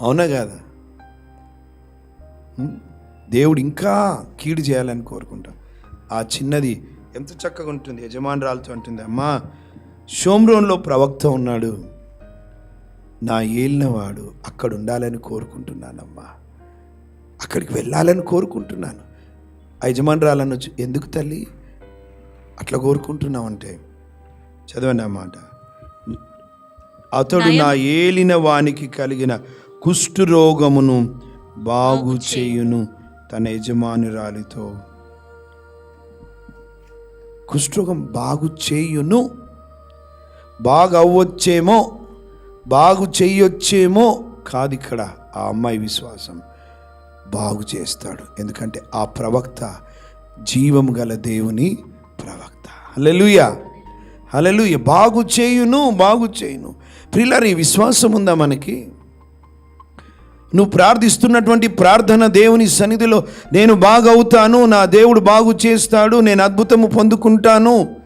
అవునా కాదా? దేవుడు ఇంకా కీడు చేయాలని కోరుకుంటాం. ఆ చిన్నది ఎంత చక్కగా ఉంటుంది యజమానురాలతో అంటుంది అమ్మా షోమ్రోన్లో ప్రవక్త ఉన్నాడు. నా ఏలినవాడు అక్కడ ఉండాలని కోరుకుంటున్నానమ్మా. అక్కడికి వెళ్ళాలని కోరుకుంటున్నాను. ఆ యజమానురాలను ఎందుకు తల్లి? అట్లా కోరుకుంటున్నావంటే. చదవండి ఆ మాట. అతడు నా ఏలిన వానికి కలిగిన కుష్ఠరోగమును బాగు చేయును తన యజమానురాలితో. కుష్ఠరోగం బాగు చేయును బాగవ్వచ్చేమో? బాగు చేయొచ్చేమో కాదు ఇక్కడ ఆ అమ్మాయి విశ్వాసం బాగు చేస్తాడు ఎందుకంటే ఆ ప్రవక్త జీవము గల దేవుని ప్రవక్త. హల్లెలూయా! హల్లెలూయా! బాగు చేయును బాగు చేయును ప్రిల్లర్ ఈ విశ్వాసం ఉందా మనకి? నువ్వు ప్రార్థిస్తున్నటువంటి ప్రార్థన దేవుని సన్నిధిలో నేను బాగవుతాను నా దేవుడు బాగు చేస్తాడు నేను అద్భుతము పొందుకుంటాను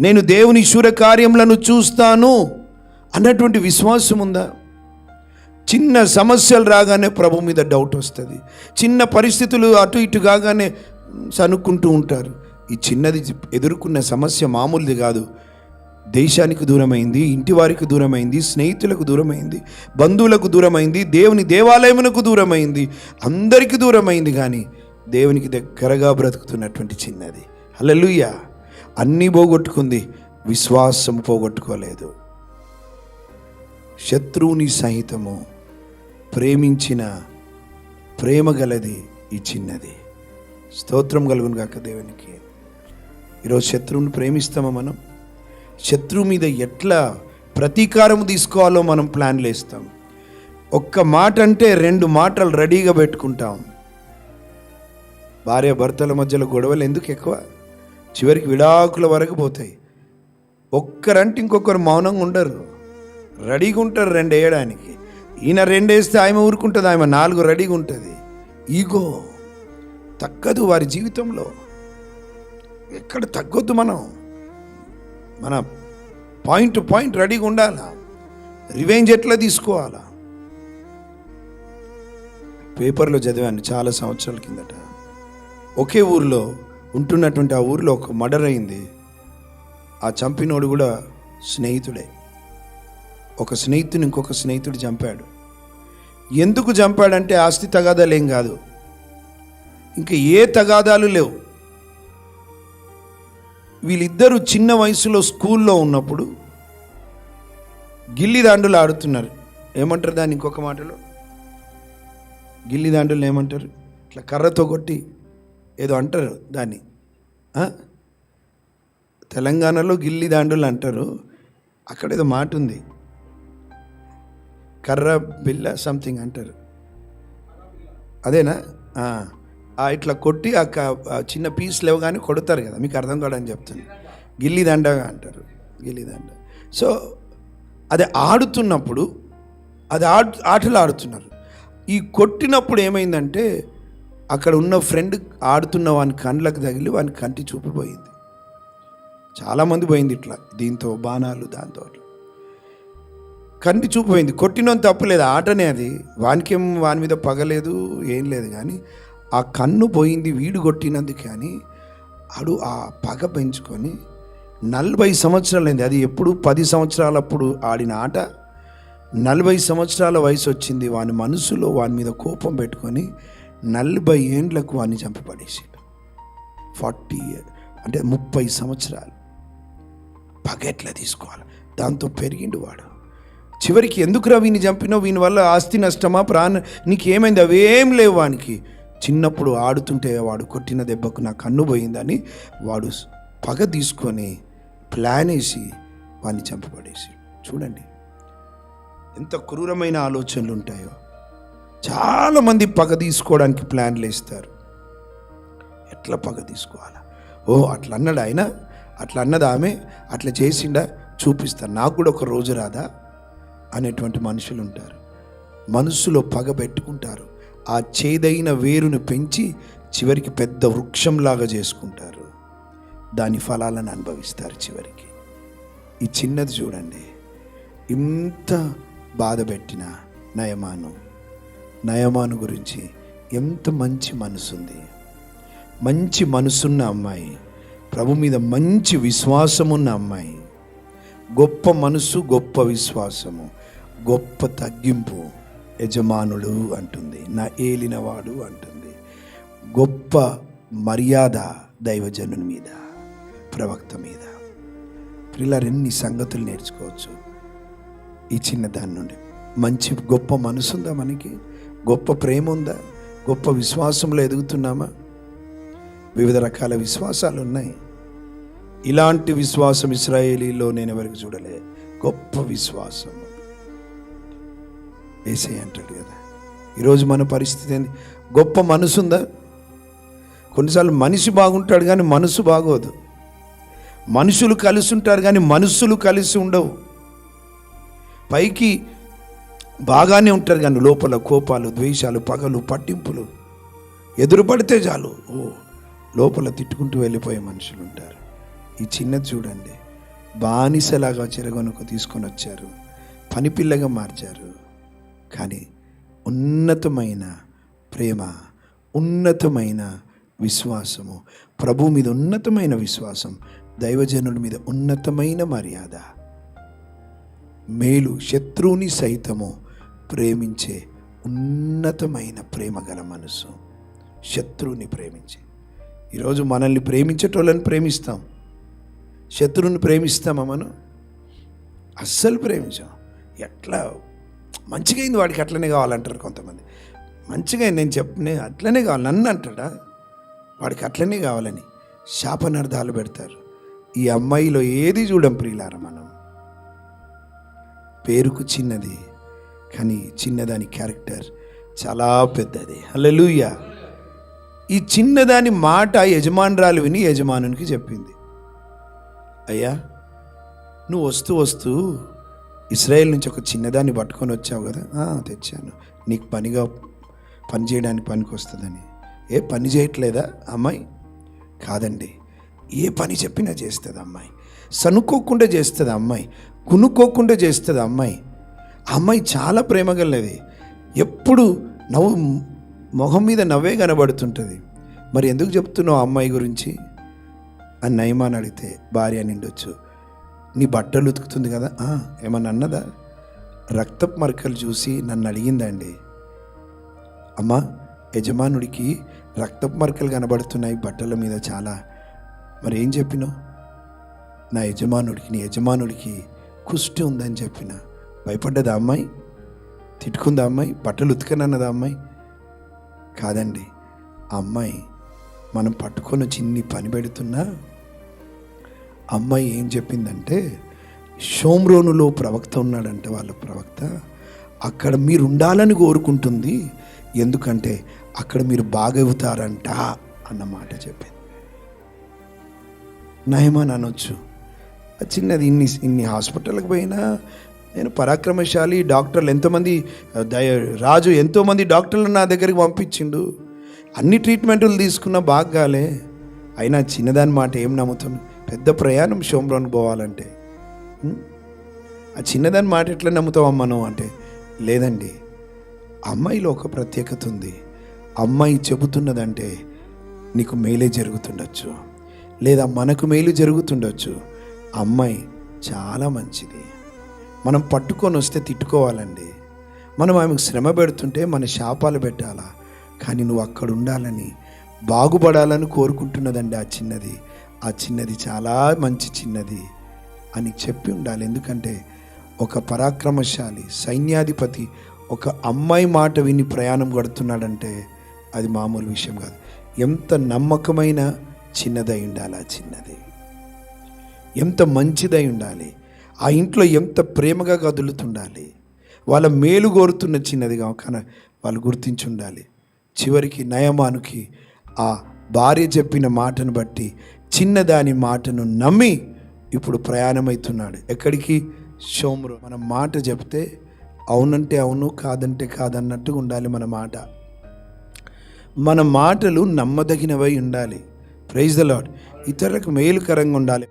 నేను దేవుని శూర కార్యములను చూస్తాను అన్నటువంటి విశ్వాసం ఉందా? చిన్న సమస్యలు రాగానే ప్రభు మీద డౌట్ వస్తుంది. చిన్న పరిస్థితులు అటు ఇటు కాగానే సనుక్కుంటూ ఉంటారు. ఈ చిన్నది ఎదుర్కొన్న సమస్య మామూలుది కాదు. దేశానికి దూరమైంది ఇంటి వారికి దూరమైంది స్నేహితులకు దూరమైంది బంధువులకు దూరమైంది దేవుని దేవాలయమునకు దూరమైంది అందరికీ దూరమైంది కానీ దేవునికి దగ్గరగా బ్రతుకుతున్నటువంటి చిన్నది. హల్లెలూయా! అన్నీ పోగొట్టుకుంది విశ్వాసం పోగొట్టుకోలేదు. శత్రువుని సహితము ప్రేమించిన ప్రేమ గలది ఈ చిన్నది. స్తోత్రం కలుగును కాక దేవునికి. ఈరోజు శత్రువుని ప్రేమిస్తామా మనం? శత్రువు మీద ఎట్లా ప్రతీకారం తీసుకోవాలో మనం ప్లాన్లు వేస్తాం ఒక్క మాట అంటే రెండు మాటలు రెడీగా పెట్టుకుంటాం. భార్య భర్తల మధ్యలో గొడవలు ఎందుకు ఎక్కువ? చివరికి విడాకుల వరకు పోతాయి. ఒక్కరంటే ఇంకొకరు మౌనంగా ఉండరు. రెడీగా ఉంటారు రెండు వేయడానికి. ఈయన రెండు వేస్తే ఆమె ఊరుకుంటుంది ఆమె నాలుగు రెడీగా ఉంటుంది. ఈగో తగ్గదు వారి జీవితంలో. ఎక్కడ తగ్గొద్దు మనం. మన పాయింట్ టు పాయింట్ రెడీగా ఉండాలా? రివెంజ్ ఎట్లా తీసుకోవాలా? పేపర్లో చదివాను చాలా సంవత్సరాల కిందట. ఒకే ఊరిలో ఉంటున్నటువంటి ఆ ఊరిలో ఒక మర్డర్ అయింది. ఆ చంపినోడు కూడా స్నేహితుడే. ఒక స్నేహితుని ఇంకొక స్నేహితుడు చంపాడు. ఎందుకు చంపాడంటే ఆస్తి తగాదాలు ఏం కాదు. ఇంకా ఏ తగాదాలు లేవు. వీళ్ళిద్దరూ చిన్న వయసులో స్కూల్లో ఉన్నప్పుడు గిల్లి దాండులు ఆడుతున్నారు. ఏమంటారు దాన్ని ఇంకొక మాటలో? గిల్లి దాండులు ఏమంటారు? ఇట్లా కర్రతో కొట్టి ఏదో అంటారు దాన్ని. తెలంగాణలో గిల్లి దాండులు అంటారు. అక్కడ ఏదో మాట ఉంది. కర్ర బిల్ల సంథింగ్ అంటారు. అదేనా? ఇట్లా కొట్టి ఆ చిన్న పీస్ లేవు కానీ కొడతారు కదా మీకు అర్థం కావడానికి చెప్తుంది గిల్లిదండగా అంటారు గిల్లిదండ సో అది ఆడుతున్నప్పుడు అది ఆడు ఆటలు ఆడుతున్నారు. ఈ కొట్టినప్పుడు ఏమైందంటే అక్కడ ఉన్న ఫ్రెండ్ ఆడుతున్న వాని కండ్లకు తగిలి వాని కంటి చూపు పోయింది. చాలామంది పోయింది ఇట్లా దీంతో బాణాలు దాంతో అట్లా. కంటి చూపు పోయింది. కొట్టినంత తప్పులేదు ఆటనే అది. వానికేం వాని మీద పగలేదు ఏం లేదు కానీ ఆ కన్ను పోయింది వీడు కొట్టినందుకు కానీ ఆడు ఆ పగ పెంచుకొని నలభై సంవత్సరాలైంది. అది ఎప్పుడు? పది సంవత్సరాలప్పుడు ఆడిన ఆట. నలభై సంవత్సరాల వయసు వచ్చింది. వాని మనసులో వాని మీద కోపం పెట్టుకొని నలభై ఏండ్లకు వాడిని చంపబడేసాడు. ఫార్టీ ఇయర్ అంటే ముప్పై సంవత్సరాలు పగ ఎట్లా తీసుకోవాలి? దాంతో పెరిగిండు వాడు. చివరికి ఎందుకురా వీని చంపినో వీని వల్ల ఆస్తి నష్టమా? ప్రాణ నీకేమైంది? అవేం లేవు వానికి. చిన్నప్పుడు ఆడుతుంటే వాడు కొట్టిన దెబ్బకు నా కన్ను పోయిందని వాడు పగ తీసుకొని ప్లాన్ వేసి వాడిని చంపబడేసి. చూడండి. ఎంత క్రూరమైన ఆలోచనలు ఉంటాయో. చాలామంది పగ తీసుకోవడానికి ప్లాన్లు వేస్తారు ఎట్లా పగ తీసుకోవాలా? ఓ అట్లా అన్నాడు ఆయన. అట్లా అన్నది ఆమె. అట్లా చేసిండా? చూపిస్తాను నాకు కూడా ఒక రోజు రాదా? అనేటువంటి మనుషులు ఉంటారు. మనసులో పగ పెట్టుకుంటారు. ఆ చేదైన వేరును పెంచి చివరికి పెద్ద వృక్షంలాగా చేసుకుంటారు. దాని ఫలాలను అనుభవిస్తారు చివరికి. ఈ చిన్నది చూడండి. ఇంత బాధ పెట్టిన నయమాను. నయమాను గురించి ఎంత మంచి మనసుంది. మంచి మనసున్న అమ్మాయి ప్రభు మీద మంచి విశ్వాసమున్న అమ్మాయి. గొప్ప మనసు గొప్ప విశ్వాసము గొప్ప తగ్గింపు. యజమానుడు అంటుంది నా ఏలినవాడు అంటుంది. గొప్ప మర్యాద దైవజనుని మీద ప్రవక్త మీద. పిల్లరెన్ని సంగతులు నేర్చుకోవచ్చు ఈ చిన్న దాని నుండి. మంచి గొప్ప మనసు ఉందా మనకి? గొప్ప ప్రేమ ఉందా? గొప్ప విశ్వాసంలో ఎదుగుతున్నామా? వివిధ రకాల విశ్వాసాలు ఉన్నాయి. ఇలాంటి విశ్వాసం ఇస్రాయేలీలో నేను ఎవరికి చూడలే. గొప్ప విశ్వాసం వేసే అంటాడు కదా. ఈరోజు మన పరిస్థితి ఏంది? గొప్ప మనసు ఉందా? కొన్నిసార్లు మనిషి బాగుంటాడు కానీ మనసు బాగోదు. మనుషులు కలిసి ఉంటారు కానీ మనసులు కలిసి ఉండవు. పైకి బాగానే ఉంటారు కానీ లోపల కోపాలు ద్వేషాలు పగలు పట్టింపులు. ఎదురుపడితే చాలు. ఓ లోపల తిట్టుకుంటూ వెళ్ళిపోయే మనుషులు ఉంటారు. ఈ చిన్నది చూడండి. బానిసలాగా చెరగొనకు తీసుకొని వచ్చారు. పనిపిల్లగా మార్చారు. కానీ ఉన్నతమైన ప్రేమ ఉన్నతమైన విశ్వాసము ప్రభు మీద ఉన్నతమైన విశ్వాసం దైవజనుడి మీద ఉన్నతమైన మర్యాద మేలు శత్రువుని సైతము ప్రేమించే ఉన్నతమైన ప్రేమ గల మనసు శత్రువుని ప్రేమించే. ఈరోజు మనల్ని ప్రేమించేటోళ్ళని ప్రేమిస్తాం. శత్రువుని ప్రేమిస్తామా మనం? అస్సలు ప్రేమించాం. ఎట్లా మంచిగా అయింది వాడికి అట్లనే కావాలంటారు కొంతమంది. మంచిగా అయింది నేను చెప్పిన అట్లనే కావాలి నన్ను అంటాడా? వాడికి అట్లనే కావాలని శాపనార్థాలు పెడతారు. ఈ అమ్మాయిలో ఏది చూడం ప్రియులారా మనం? పేరుకు చిన్నది కానీ చిన్నదాని క్యారెక్టర్ చాలా పెద్దది. హలలుయ ఈ చిన్నదాని మాట యజమానురాలు విని యజమానునికి చెప్పింది. అయ్యా నువ్వు వస్తూ వస్తూ ఇస్రాయేల్ నుంచి ఒక చిన్నదాన్ని పట్టుకొని వచ్చావు కదా? తెచ్చాను. నీకు పనిగా పని చేయడానికి పనికి వస్తుందని. ఏ పని చేయట్లేదా అమ్మాయి? కాదండి. ఏ పని చెప్పినా చేస్తుంది అమ్మాయి. సనుక్కోకుండా చేస్తుంది అమ్మాయి. కునుక్కోకుండా చేస్తుంది అమ్మాయి. అమ్మాయి చాలా ప్రేమగలది ఎప్పుడు నవ్వు మొహం మీద నవ్వే కనబడుతుంటుంది. మరి ఎందుకు చెప్తున్నావు ఆ అమ్మాయి గురించి? అని నయమాని అడిగితే భార్య నిండొచ్చు. నీ బట్టలు ఉతుకుతుంది కదా? ఏమన్నా అన్నదా? రక్తపు మరకలు చూసి నన్ను అడిగిందండి. అమ్మా యజమానుడికి రక్తపు మరకలు కనబడుతున్నాయి బట్టల మీద చాలా. మరి ఏం చెప్పినావు? నా యజమానుడికి నీ యజమానుడికి కుష్టి ఉందని చెప్పిన. భయపడ్డదా అమ్మాయి? తిట్టుకుందా అమ్మాయి? బట్టలు ఉతకనన్నదా అమ్మాయి? కాదండి ఆ అమ్మాయి మనం పట్టుకొని చిన్ని పని పెడుతున్నా అమ్మాయి ఏం చెప్పిందంటే షోమ్రోనులో ప్రవక్త ఉన్నాడంటే వాళ్ళ ప్రవక్త అక్కడ మీరు ఉండాలని కోరుకుంటుంది ఎందుకంటే అక్కడ మీరు బాగవుతారంట అన్నమాట చెప్పింది. నయమాన్ అనొచ్చు. చిన్నది ఇన్ని ఇన్ని హాస్పిటల్కి పోయినా నేను పరాక్రమశాలి డాక్టర్లు ఎంతోమంది దయ రాజు ఎంతోమంది డాక్టర్లు నా దగ్గరికి పంపించిండు. అన్ని ట్రీట్మెంట్లు తీసుకున్నా బాగాలే అయినా చిన్నదాని మాట ఏం నమ్ముతాం? పెద్ద ప్రయాణం షోమ్రోన్కి పోవాలంటే. ఆ చిన్నదాని మాట ఎట్లా నమ్ముతావు అమ్మను అంటే లేదండి అమ్మాయిలో ఒక ప్రత్యేకత ఉంది. అమ్మాయి చెబుతున్నదంటే నీకు మేలే జరుగుతుండొచ్చు. లేదా మనకు మేలు జరుగుతుండొచ్చు. అమ్మాయి చాలా మంచిది. మనం పట్టుకొని వస్తే తిట్టుకోవాలండి. మనం ఆమెకు శ్రమ పెడుతుంటే మన శాపాలు పెట్టాలా? కానీ నువ్వు అక్కడ ఉండాలని బాగుపడాలని కోరుకుంటున్నదండి ఆ చిన్నది. ఆ చిన్నది చాలా మంచి చిన్నది అని చెప్పి ఉండాలి. ఎందుకంటే ఒక పరాక్రమశాలి సైన్యాధిపతి ఒక అమ్మాయి మాట విని ప్రయాణం గడుతున్నాడంటే అది మామూలు విషయం కాదు. ఎంత నమ్మకమైన చిన్నదై ఉండాలి ఆ చిన్నది. ఎంత మంచిదై ఉండాలి. ఆ ఇంట్లో ఎంత ప్రేమగా కదులుతుండాలి. వాళ్ళ మేలు కోరుతున్న చిన్నదిగా కానీ వాళ్ళు గుర్తించి ఉండాలి చివరికి నయమానుకి ఆ భార్య చెప్పిన మాటను బట్టి చిన్నదాని మాటను నమ్మి ఇప్పుడు ప్రయాణమవుతున్నాడు ఎక్కడికి? సోమరు మన మాట చెప్తే అవునంటే అవును కాదంటే కాదన్నట్టుగా ఉండాలి మన మాట. మన మాటలు నమ్మదగినవై ఉండాలి. ప్రైజ్ ద లాడ్ ఇతరులకు మేలుకరంగా ఉండాలి.